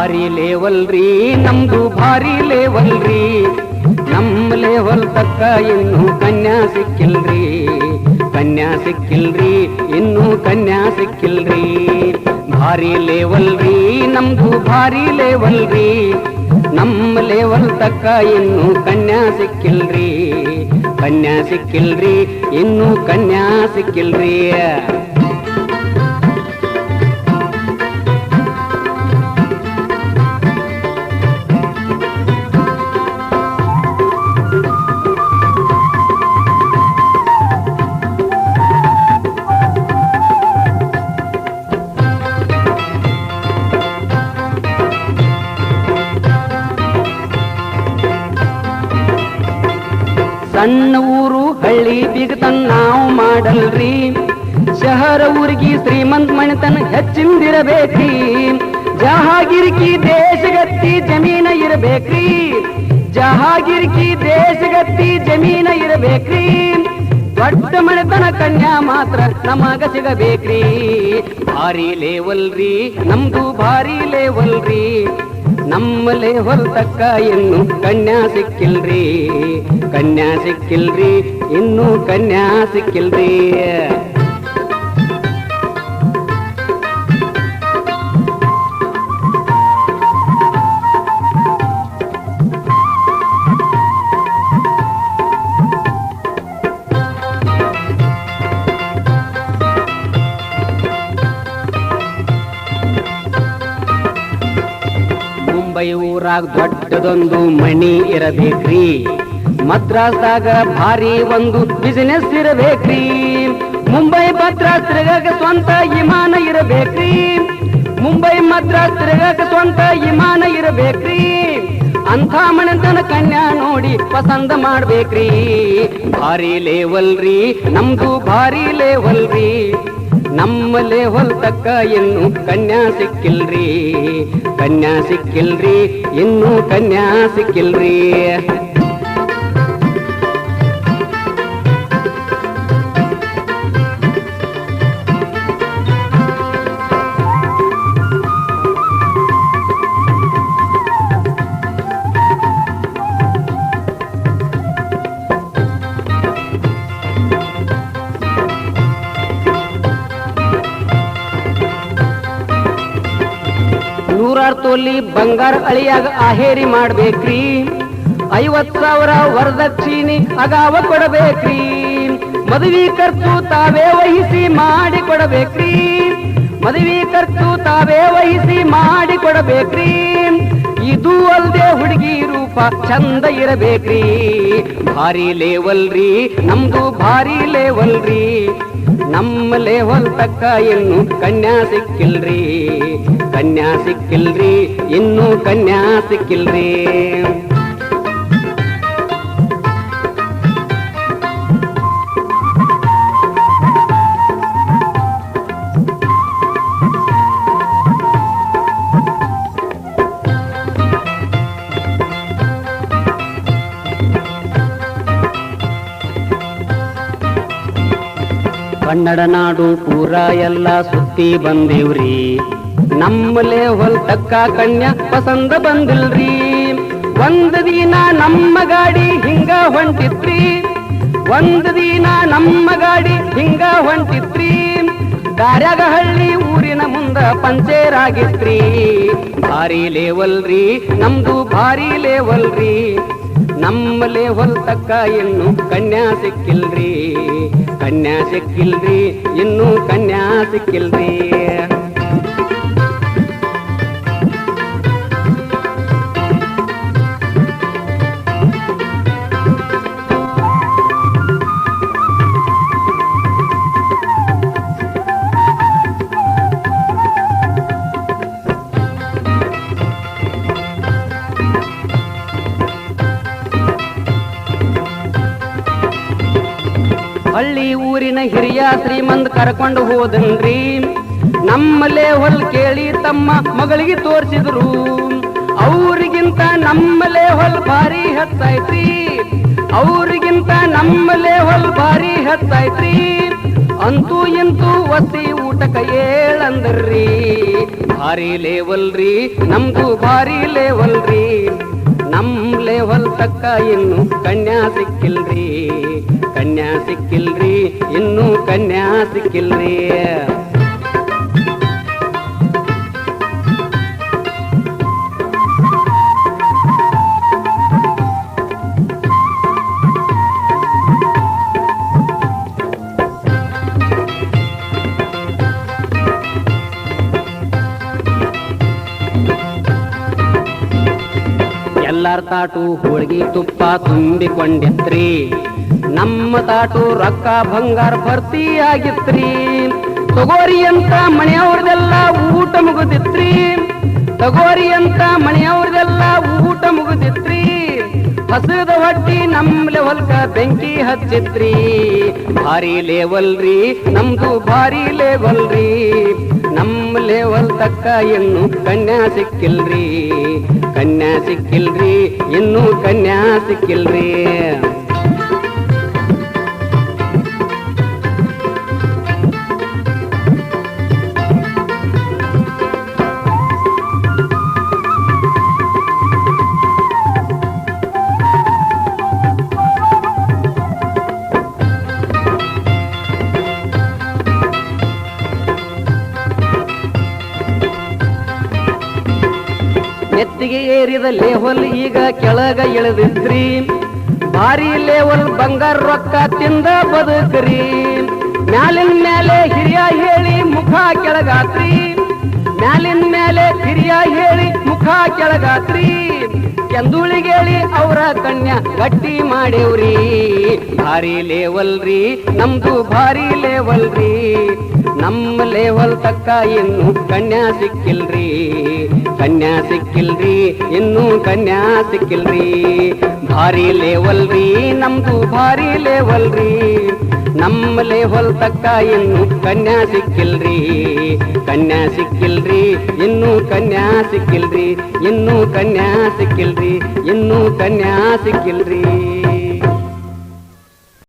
ಭಾರಿ ಲೇವಲ್ರಿ, ನಮ್ದು ಭಾರಿ ಲೇವಲ್ರಿ. ನಮ್ಮ ಲೇವಲ್ ತಕ್ಕ ಇನ್ನು ಕನ್ಯಾ ಸಿಕ್ಕಿಲ್ರಿ. ಕನ್ಯಾ ಸಿಕ್ಕಿಲ್ರಿ, ಇನ್ನು ಕನ್ಯಾ ಸಿಕ್ಕಿಲ್ರಿ. ಭಾರಿ ಲೇವಲ್ರಿ, ನಮ್ದು ಭಾರಿ ಲೇವಲ್ರಿ. ನಮ್ಮ ಲೇವಲ್ ತಕ್ಕ ಇನ್ನು ಕನ್ಯಾ ಸಿಕ್ಕಿಲ್ರಿ. ಕನ್ಯಾ ಸಿಕ್ಕಿಲ್ರಿ, ಇನ್ನು ಕನ್ಯಾ ಸಿಕ್ಕಿಲ್ರಿ. ಸಣ್ಣ ಊರು ಹಳ್ಳಿ ಬಿಗತನ್ ನಾವು ಮಾಡಲ್ರಿ. ಶಹರ ಊರಿಗೆ ಶ್ರೀಮಂತ ಮಣಿತನ ಹೆಚ್ಚಿಂದಿರಬೇಕ್ರಿ. ಜಹಾಗಿರ್ಕಿ ದೇಶಗತ್ತಿ ಜಮೀನ ಇರಬೇಕ್ರಿ. ಜಹಾಗಿರ್ಕಿ ದೇಶಗತ್ತಿ ಜಮೀನ ಇರಬೇಕ್ರಿ. ದೊಡ್ಡ ಮನೆತನ ಕನ್ಯಾ ಮಾತ್ರ ನಮಗ ಸಿಗಬೇಕ್ರಿ. ಭಾರಿ ಲೇವಲ್ರಿ ನಮ್ದು ಭಾರಿ ಲೇವಲ್ರಿ ನಮ್ಮ ಲೇವಲ್ ತಕ್ಕ ಇನ್ನು ಕನ್ಯಾ ಸಿಕ್ಕಿಲ್ರಿ ಕನ್ಯಾ ಸಿಕ್ಕಿಲ್ರಿ ಇನ್ನು ಕನ್ಯಾ ಸಿಕ್ಕಿಲ್ರಿ ಮುಂಬೈ ಊರಾಗ ದೊಡ್ಡದೊಂದು ಮಣಿ ಇರಬೇಕ್ರಿ. ಮದ್ರಾಸ್ದಾಗ ಭಾರಿ ಒಂದು ಬಿಸಿನೆಸ್ ಇರಬೇಕ್ರಿ. ಮುಂಬೈ ಮದ್ರಾಸ್ ತಿರುಗಾಕ ಸ್ವಂತ ವಿಮಾನ ಇರಬೇಕ್ರಿ. ಮುಂಬೈ ಮದ್ರಾಸ್ ತಿರುಗಾಕ ಸ್ವಂತ ವಿಮಾನ ಇರಬೇಕ್ರಿ. ಅಂಥ ಮನೆತನ ಕನ್ಯಾ ನೋಡಿ ಪಸಂದ ಮಾಡ್ಬೇಕ್ರಿ. ಭಾರಿ ಲೇವಲ್ರಿ ನಮ್ದು ಭಾರಿ ಲೇವಲ್ರಿ ನಮ್ಮ ಲೇವಲ್ ತಕ್ಕ ಇನ್ನು ಕನ್ಯಾ ಸಿಕ್ಕಿಲ್ರಿ ಕನ್ಯಾ ಸಿಕ್ಕಿಲ್ರಿ ಇನ್ನು ಕನ್ಯಾ ಸಿಕ್ಕಿಲ್ರಿ ತೊಲಿ ಬಂಗಾರ ಅಳಿಯಾಗ ಆಹೇರಿ ಮಾಡ್ಬೇಕ್ರಿ. ಐವತ್ ಸಾವಿರ ವರದಕ್ಷಿಣಿ ಅಗಾವ ಕೊಡಬೇಕ್ರಿ. ಮದುವೆ ಖರ್ಚು ತಾವೇ ವಹಿಸಿ ಮಾಡಿ ಕೊಡಬೇಕ್ರಿ. ಮದುವೆ ಖರ್ಚು ತಾವೇ ವಹಿಸಿ ಮಾಡಿ ಕೊಡಬೇಕ್ರಿ. ಇದು ಅಲ್ದೆ ಹುಡುಗಿ ರೂಪ, ಚಂದ ಇರಬೇಕ್ರಿ. ಭಾರಿ ಲೇವಲ್ರಿ, ನಮ್ದು ಭಾರಿ ಲೇವಲ್ರಿ. ನಮ್ಮ ಲೇವಲ್ ತಕ್ಕ ಇನ್ನು ಕನ್ಯಾ ಸಿಕ್ಕಿಲ್ರಿ. ಕನ್ಯಾ ಸಿಕ್ಕಿಲ್ರಿ, ಇನ್ನು ಕನ್ಯಾ ಸಿಕ್ಕಿಲ್ರಿ. ಕನ್ನಡ ನಾಡು ಪೂರ ಎಲ್ಲ ಸುತ್ತಿ ಬಂದೇವ್ರಿ. ನಮ್ಮ ಹೊಲ್ತಕ್ಕ ಕಣ್ಯ ಪಸಂದ ಬಂದಿಲ್ರಿ. ಒಂದ್ ದಿನ ನಮ್ಮ ಗಾಡಿ ಹಿಂಗ ಹೊಂಟಿತ್ರಿ. ಒಂದ್ ದಿನ ನಮ್ಮ ಗಾಡಿ ಹಿಂಗ ಹೊಂಟಿತ್ರಿ. ದಾರ್ಯಾಗ ಹಳ್ಳಿ ಊರಿನ ಮುಂದ ಪಂಚೇರ್ ಆಗಿತ್ರಿ ಭಾರಿ ಲೇವಲ್ರಿ, ನಮ್ದು ಭಾರಿ ಲೇವಲ್ರಿ. ನಮ್ಮಲೆ ಹೊಲ್ತಕ್ಕ ತಕ್ಕ ಇನ್ನು ಕನ್ಯಾ ಸಿಕ್ಕಿಲ್ರಿ. ಕನ್ಯಾ ಸಿಕ್ಕಿಲ್ರಿ ಇನ್ನು ಕನ್ಯಾ ಸಿಕ್ಕಿಲ್ರಿ ಹಳ್ಳಿ ಊರಿನ ಹಿರಿಯ ಶ್ರೀಮಂತ ಕರ್ಕೊಂಡು ಹೋದನ್ರಿ. ನಮ್ಮಲ್ಲೇ ಹೊಲ್ ಕೇಳಿ ತಮ್ಮ ಮಗಳಿಗೆ ತೋರಿಸಿದ್ರು. ಅವ್ರಿಗಿಂತ ನಮ್ಮಲ್ಲೇ ಹೊಲ್ ಭಾರಿ ಹತ್ತೈತ್ರಿ ಅವ್ರಿಗಿಂತ ನಮ್ಮಲ್ಲೇ ಹೊಲ್ ಭಾರಿ ಹತ್ತೈತ್ರಿ ಅಂತೂ ಇಂತೂ ವಸಿ ಊಟಕ ಏಳಂದ್ರಿ. ಭಾರಿ ಲೇವಲ್ರಿ ನಮ್ದು ಭಾರಿ ಲೇವಲ್ರಿ. ನಮ್ ಲೆವೆಲ್ ತಕ್ಕ ಇನ್ನು ಕನ್ಯಾ ಸಿಕ್ಕಿಲ್ರಿ. ಕನ್ಯಾ ಸಿಕ್ಕಿಲ್ರಿ ಇನ್ನು ಕನ್ಯಾ ಸಿಕ್ಕಿಲ್ರಿ. ಎಲ್ಲಾರ್ ತಾಟು ಹೋಳ್ಗಿ ತುಪ್ಪ ತುಂಬಿಕೊಂಡಿತ್ರಿ. ನಮ್ಮ ತಾಟು ರೊಕ್ಕ ಬಂಗಾರ ಭರ್ತಿ ಆಗಿತ್ರಿ ತಗೋರಿ ಅಂತ ಮನೆಯವ್ರದೆಲ್ಲ ಊಟ ಮುಗುದಿತ್ರಿ. ತಗೋರಿ ಅಂತ ಮನೆಯವ್ರದೆಲ್ಲ ಊಟ ಮುಗುದಿತ್ರಿ. ಹಸಿದ ಹೊಟ್ಟಿ ನಮ್ಮ ಲೆವಲ್ಕ ಬೆಂಕಿ ಹಚ್ಚಿತ್ರಿ. ಭಾರಿ ಲೇವಲ್ರಿ ನಮ್ದು ಭಾರಿ ಲೇವಲ್ರಿ ನಮ್ಮ ಲೇವಲ್ ತಕ್ಕ ಇನ್ನು ಕನ್ಯಾ ಸಿಕ್ಕಿಲ್ರಿ ಕನ್ಯಾ ಸಿಕ್ಕಿಲ್ರಿ ಇನ್ನು ಕನ್ಯಾ ಸಿಕ್ಕಿಲ್ರಿ ನೆತ್ತಿಗೆ ಏರಿದ ಲೇವಲ್ ಈಗ ಕೆಳಗ ಇಳಿದಿದ್ರಿ. ಭಾರಿ ಲೇವಲ್ ಬಂಗಾರ ರೊಕ್ಕ ತಿಂದ ಬದುಕ್ರಿ. ಮ್ಯಾಲಿನ ಮೇಲೆ ಹಿರಿಯ ಹೇಳಿ ಮುಖ ಕೆಳಗಾತ್ರಿ. ಮ್ಯಾಲಿನ ಮೇಲೆ ಹಿರಿಯ ಹೇಳಿ ಮುಖ ಕೆಳಗಾತ್ರಿ. ಕೆಂದುಳಿಗೇಳಿ ಅವರ ಕನ್ಯಾ ಗಟ್ಟಿ ಮಾಡೇವ್ರಿ. ಭಾರಿ ಲೇವಲ್ರಿ, ನಮ್ದು ಭಾರಿ ಲೇವಲ್ರಿ. ನಮ್ಮ ಲೇವಲ್ ತಕ್ಕ ಇನ್ನು ಕನ್ಯಾ ಸಿಕ್ಕಿಲ್ರಿ. ಕನ್ಯಾ ಸಿಕ್ಕಿಲ್ರಿ, ಇನ್ನು ಕನ್ಯಾ ಸಿಕ್ಕಿಲ್ರಿ. ಭಾರಿ ಲೇವಲ್ರಿ, ನಮ್ದು ಭಾರಿ ಲೇವಲ್ರಿ. ನಮ್ಮ ಲೇವಲ್ ತಕ್ಕ ಇನ್ನು ಕನ್ಯಾ ಸಿಕ್ಕಿಲ್ರಿ. ಕನ್ಯಾ ಸಿಕ್ಕಿಲ್ರಿ ಇನ್ನು ಕನ್ಯಾ ಸಿಕ್ಕಿಲ್ರಿ ಇನ್ನು ಕನ್ಯಾ ಸಿಕ್ಕಿಲ್ರಿ ಇನ್ನು ಕನ್ಯಾ ಸಿಕ್ಕಿಲ್ರಿ